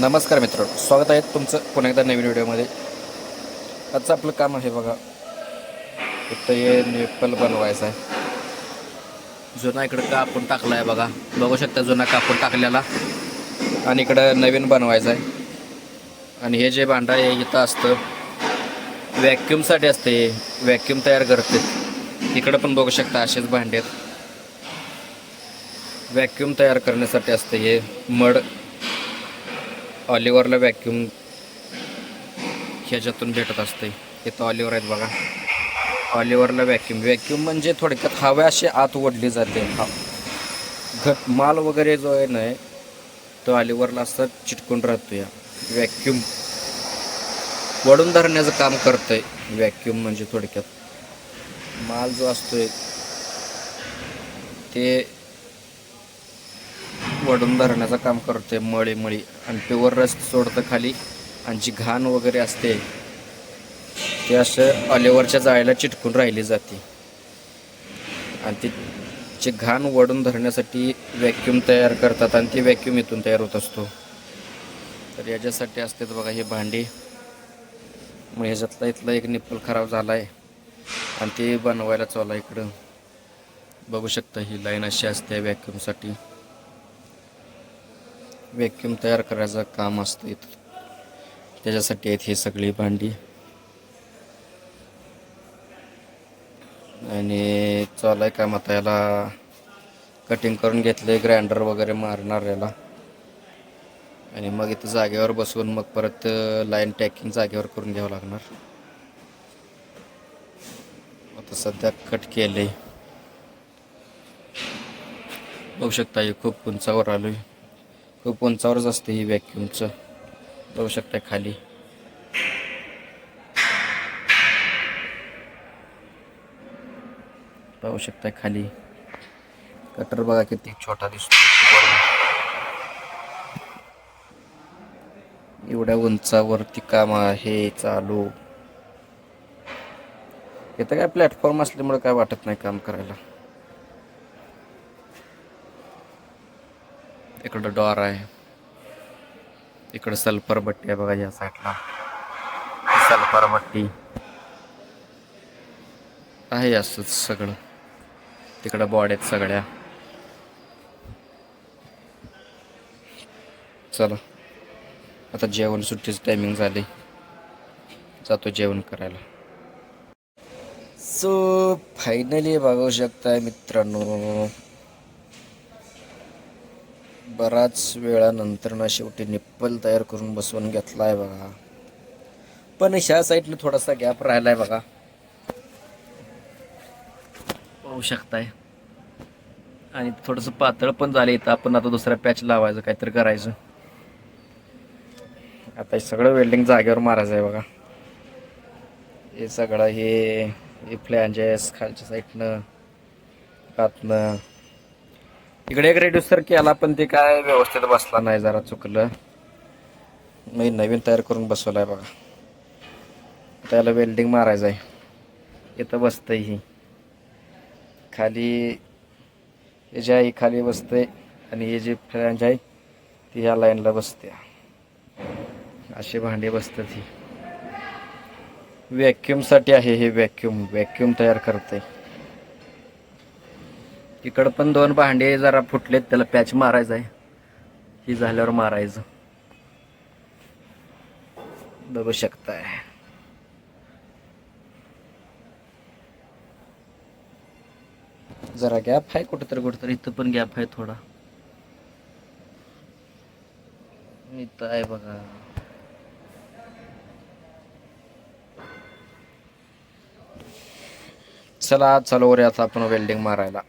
नमस्कार मित्र स्वागत आहे तुमचं पुन्हा एकदा नवीन व्हिडिओमध्ये. आजचं आपलं काम आहे बघा इथं हे नेपल बनवायचं आहे. जुना इकडं कापून टाकला आहे बघा. बघू शकता जुना कापून टाकलेला. आणि इकडं नवीन बनवायचं आहे. आणि हे जे भांडं आहे इथं असतं. वॅक्युमसाठी असते व्हॅक्युम तयार करते. इकडं पण बघू शकता असेच भांडे आहेत. व्हॅक्युम तयार करण्यासाठी असते हे. मड ऑलिव्हरला व्हॅक्युम ह्याच्यातून भेटत असते इथं ऑलिव्हर आहेत बघा. ऑलिव्हरला वॅक्युम वॅक्युम म्हणजे थोडक्यात हव्या अशी आत ओढली जाते. हा. घट माल वगैरे जो आहे ना तो ऑलिव्हरला असं चिटकून राहतो या व्हॅक्युम वडून धरण्याचं काम करतंय. वॅक्युम म्हणजे थोडक्यात. माल जो असतोय ते वडून धरण्याचं काम करते मळी मळी. आणि प्युअर रस सोडतं खाली. आणि जी घाण वगैरे असते ते असं ऑलेवरच्या जाळीला चिटकून राहिली जाते. आणि ती जे घाण वडून धरण्यासाठी व्हॅक्यूम तयार करतात आणि ती व्हॅक्यूम इथून तयार होत असतो. तर याच्यासाठी असतात बघा हे भांडी. मग ह्याच्यातला इथला एक निप्पल खराब झाला आहे आणि ते बनवायला चालला आहे इकडं. बघू शकता ही लाईन अशी असते व्हॅक्युमसाठी व्हॅक्युम तयार करायचं काम असतं इथं. त्याच्यासाठी आहेत हे सगळी भांडी. आणि चालू आहे काम आता याला कटिंग करून घेतले ग्राइंडर वगैरे मारणार याला. आणि मग इथं जागेवर बसवून मग परत लाईन टॅकिंग जागेवर करून घ्यावं लागणार. आता सध्या कट केले बघू शकता हे खूप उंचावर आलोय. खूप उंचावरच असते ही व्हॅक्यूमचं बघू शकता खाली. पाहू शकता खाली. कटर बघा किती छोटा दिसतो एवढ्या उंचावरती काम आहे चालू. इथं काय प्लॅटफॉर्म असल्यामुळे काय वाटत नाही काम करायला. इकडं डॉर आहे. इकडं सल्फर बट्टी आहे बघा या साईडला सल्फर बट्टी. आहे असंच सगळं. तिकडं बॉड आहेत सगळ्या. चला. आता जेवण सुट्टीचं टायमिंग झाली. जातो जेवण करायला. सो फायनली बघू शकताय मित्रांनो. बराच वेळानंतर ना शेवटी निप्पल तयार करून बसवून घेतला आहे बघा. पण ह्या साईडला थोडासा गॅप राहिला आहे बघा. पाहू शकताय. आणि थोडंसं पातळ पण झालं इथं आपण आता दुसरा पॅच लावायचं काहीतरी करायचं. आता हे सगळं वेल्डिंग जागेवर मारायचं आहे बघा. हे सगळं हे हे खालच्या साईडनं आतनं. इकडे एक रेड्युसर केला पण ते काय व्यवस्थित बसला नाही जरा चुकलं. मी नवीन तयार करून बसवला आहे बघा. त्याला वेल्डिंग मारायचं आहे इथं बसतंय ही. खाली हे जे आहे खाली बसतंय आणि हे जे फ्लॅंज आहे ती ह्या लाईनला बसते अशी भांडी बसतात ही. व्हॅक्यूमसाठी आहे हे व्हॅक्यूम व्हॅक्यूम तयार करते इकडं पण दोन भांडे जरा फुटलेत त्याला पॅच मारायचं आहे. ही झाल्यावर मारायचं. बघू शकताय. जरा गॅप आहे कुठंतरी कुठंतरी इथं पण गॅप आहे थोडा. इथं आहे बघा. चला चालू रे आता आपण वेल्डिंग मारायला.